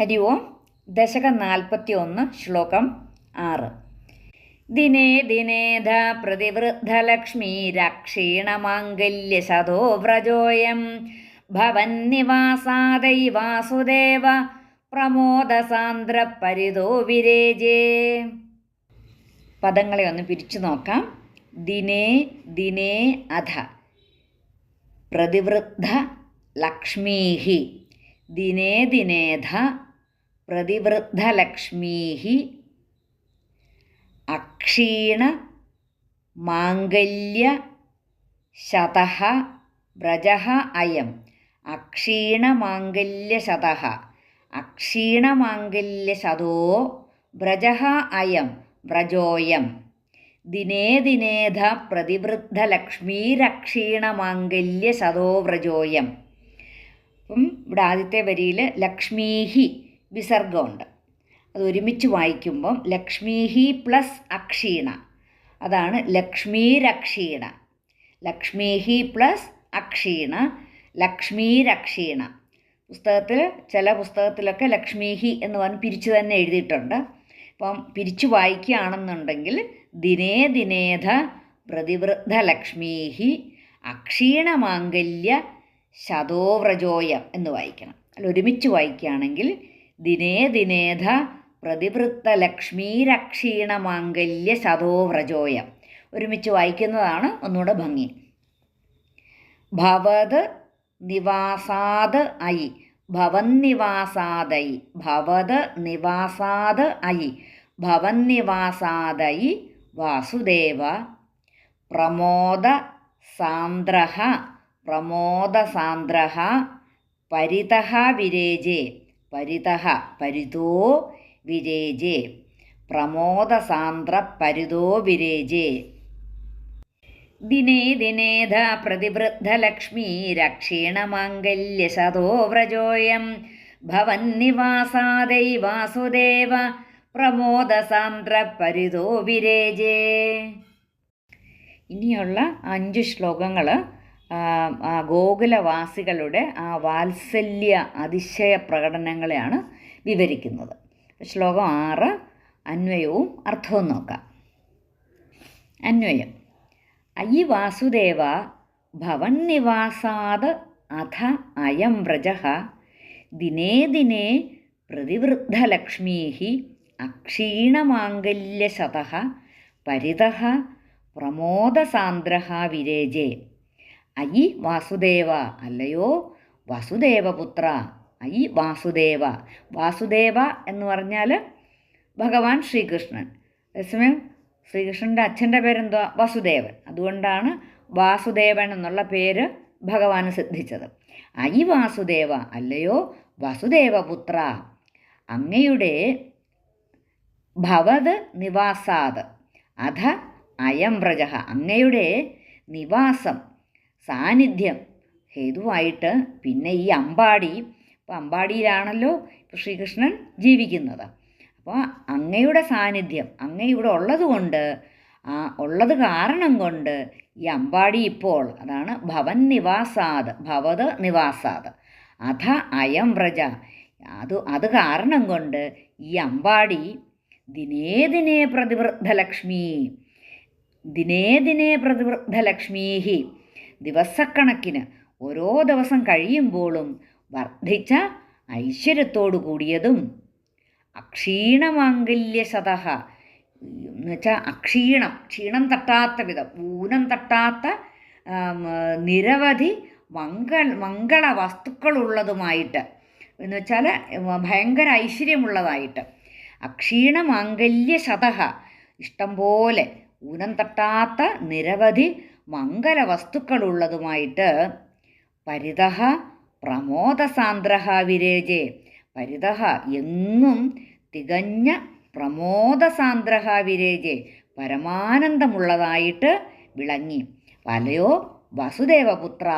ഹരി ഓം. ദശകം നാൽപ്പത്തി ഒന്ന് ശ്ലോകം ആറ്. ദിനേ ദിനേധ പ്രതിവൃദ്ധലക്ഷ്മീ രക്ഷീണമാംഗല്യശതോ വ്രജോയം. ഭവന്നിവാസാദൈ വാസുദേവ പ്രമോദസാന്ദ്ര പരിതോ വിരേജേ. പദങ്ങളെ ഒന്ന് പിരിച്ചു നോക്കാം. ദിനേ ദിനേ അധ പ്രതിവൃദ്ധ ലക്ഷ്മീഹി. ദിനേ ദിനേധ പ്രതിവൃദ്ധലക്ഷ്മീഹി അക്ഷീണ മാംഗല്യ ശത വ്രജ അയം. അക്ഷീണമാംഗല്യശതഃ അക്ഷീണമാംഗല്യശതോ വ്രജ അയം വ്രജോയം. ദിനേ ദിനേധ പ്രതിവൃദ്ധലക്ഷ്മീരക്ഷീണമാംഗല്യശതോ വ്രജോയം. അപ്പം ഇവിടെ ആദ്യത്തെ വരിയിൽ ലക്ഷ്മീഹി വിസർഗമുണ്ട്. അത് ഒരുമിച്ച് വായിക്കുമ്പം ലക്ഷ്മീഹി പ്ലസ് അക്ഷീണ. അതാണ് ലക്ഷ്മീരക്ഷീണ. ലക്ഷ്മീഹി പ്ലസ് അക്ഷീണ ലക്ഷ്മീരക്ഷീണ. പുസ്തകത്തിൽ ചില പുസ്തകത്തിലൊക്കെ ലക്ഷ്മീഹി എന്ന് പറഞ്ഞ് പിരിച്ചു തന്നെ എഴുതിയിട്ടുണ്ട്. അപ്പം പിരിച്ചു വായിക്കുകയാണെന്നുണ്ടെങ്കിൽ ദിനേ ദിനേധ പ്രതിവൃദ്ധ ലക്ഷ്മീഹി അക്ഷീണമാംഗല്യ ശതോവ്രജോയം എന്ന് വായിക്കണം. അല്ല ഒരുമിച്ച് വായിക്കുകയാണെങ്കിൽ ദിനേ ദിനേധ പ്രതിവൃത്തലക്ഷ്മീരക്ഷീണമാംഗല്യ ശതോവ്രജോയം ഒരുമിച്ച് വായിക്കുന്നതാണ് ഒന്നുകൂടെ ഭംഗി. ഭവത് നിവാസാത് ഐ ഭവന്നിവാസാദൈ ഭവത് നിവാസാത് ഐ ഭവന്നിവാസാദൈ വാസുദേവ പ്രമോദ സാന്ദ്ര പ്രമോദസാന്ദ്ര പരിതഹ വിരേജേ പരിതഃ പരിതോ വിരേജേ. പ്രമോദസാന്ദ്ര പരിതോ വിരേജേ. ദിനേ ദിനേധ പ്രതിവൃദ്ധലക്ഷ്മീ രക്ഷീണമാംഗല്യശതോ വ്രജോയം. ഭവന്നിവാസാദൈ വാസുദേവ പ്രമോദസാന്ദ്ര പരിതോ വിരേജേ. ഇനിയുള്ള അഞ്ച് ശ്ലോകങ്ങൾ ഗോകുലവാസികളുടെ ആ വാത്സല്യ അതിശയ പ്രകടനങ്ങളെയാണ് വിവരിക്കുന്നത്. ശ്ലോകം ആറ് അന്വയവും അർത്ഥവും നോക്കാം. അന്വയം. അയി വാസുദേവ ഭവൻ നിവാസാത് അഥ അയം വ്രജ. ദിനേ ദിനേ പ്രതിവൃദ്ധലക്ഷ്മീ അക്ഷീണമാംഗല്യശത. പരിത പ്രമോദസാന്ദ്ര വിരേജേ. അയി വാസുദേവ. അല്ലയോ? വസുദേവപുത്ര. അയി വാസുദേവ. വാസുദേവ എന്ന് പറഞ്ഞാൽ ഭഗവാൻ ശ്രീകൃഷ്ണൻ. അതേസമയം ശ്രീകൃഷ്ണന്റെ അച്ഛന്റെ പേരെന്തുവാ? വസുദേവൻ. അതുകൊണ്ടാണ് വാസുദേവൻ എന്നുള്ള പേര് ഭഗവാന് സിദ്ധിച്ചത്. അയി വാസുദേവ. അല്ലയോ? വസുദേവപുത്ര. അങ്ങയുടെ ഭവത് നിവാസാത്. അധ അയം വ്രജ. അങ്ങയുടെ നിവാസം സാന്നിധ്യം ഹേതുവായിട്ട് പിന്നെ ഈ അമ്പാടി അപ്പോൾ അമ്പാടിയിലാണല്ലോ ശ്രീകൃഷ്ണൻ ജീവിക്കുന്നത്. അപ്പോൾ അങ്ങയുടെ സാന്നിധ്യം അങ്ങ ഇവിടെ ഉള്ളത് കൊണ്ട് ആ ഉള്ളത് കാരണം കൊണ്ട് ഈ അമ്പാടി ഇപ്പോൾ അതാണ് ഭവൻ നിവാസാത് ഭവത് നിവാസാത്. അധ അയം വ്രജ. അത് അത് കാരണം കൊണ്ട് ഈ അമ്പാടി ദിനേ ദിനേ പ്രതിവൃദ്ധലക്ഷ്മി ദിനേ ദിനേ പ്രതിവൃദ്ധലക്ഷ്മീഹി ദിവസക്കണക്കിന് ഓരോ ദിവസം കഴിയുമ്പോഴും വർദ്ധിച്ച ഐശ്വര്യത്തോടു കൂടിയതും അക്ഷീണമാംഗല്യശത എന്ന് വെച്ചാൽ അക്ഷീണം ക്ഷീണം തട്ടാത്ത വിധം ഊനം തട്ടാത്ത നിരവധി മംഗൾ മംഗള വസ്തുക്കളുള്ളതുമായിട്ട്. എന്ന് വെച്ചാൽ ഭയങ്കര ഐശ്വര്യമുള്ളതായിട്ട്. അക്ഷീണമാംഗല്യശത ഇഷ്ടം പോലെ ഊനം തട്ടാത്ത നിരവധി മംഗല വസ്തുക്കളുള്ളതുമായിട്ട് പരിതഃ പ്രമോദസാന്ദ്ര വിരേജേ പരിത എന്നും തികഞ്ഞ പ്രമോദസാന്ദ്ര വിരേജേ പരമാനന്ദമുള്ളതായിട്ട് വിളങ്ങി. വലയോ വസുദേവപുത്ര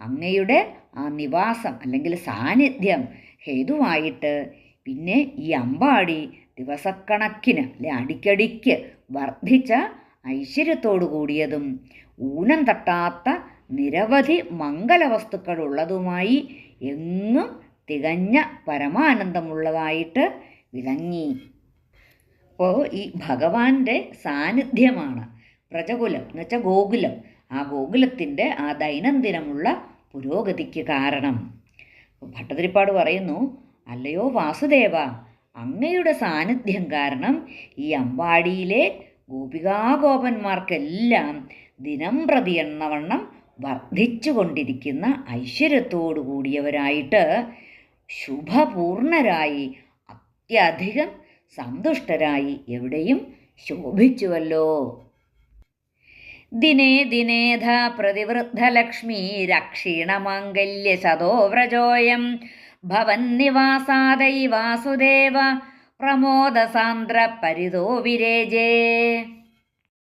അങ്ങയുടെ ആ നിവാസം അല്ലെങ്കിൽ സാന്നിധ്യം ഹേതുവായിട്ട് പിന്നെ ഈ അമ്പാടി ദിവസക്കണക്കിന് അല്ലെ അടിക്കടിക്ക് വർദ്ധിച്ച ഐശ്വര്യത്തോടു കൂടിയതും ഊനം തട്ടാത്ത നിരവധി മംഗലവസ്തുക്കളുള്ളതുമായി എങ്ങും തികഞ്ഞ പരമാനന്ദമുള്ളതായിട്ട് വിളങ്ങി. അപ്പോൾ ഈ ഭഗവാന്റെ സാന്നിധ്യമാണ്. പ്രജകുലം എന്ന് വെച്ചാൽ ഗോകുലം. ആ ഗോകുലത്തിന്റെ ആ ദൈനംദിനമുള്ള പുരോഗതിക്ക് കാരണം. ഭട്ടതിരിപ്പാട് പറയുന്നു അല്ലയോ വാസുദേവ അങ്ങയുടെ സാന്നിധ്യം കാരണം ഈ അമ്പാടിയിലെ ഗോപികാഗോപന്മാർക്കെല്ലാം ദിനം പ്രതി എന്നവണ്ണം വർദ്ധിച്ചുകൊണ്ടിരിക്കുന്ന ഐശ്വര്യത്തോടു കൂടിയവരായിട്ട് ശുഭപൂർണരായി അത്യധികം സന്തുഷ്ടരായി എവിടെയും ശോഭിച്ചുവല്ലോ. ദിനേ ദിനേധ പ്രതിവൃദ്ധലക്ഷ്മീ രക്ഷീണമാംഗല്യ സദോവ്രജോയം ഭവന്നിവാസാദൈ വാസുദേവ പ്രമോദസാന്ദ്ര പരിതോ വിരേജേ.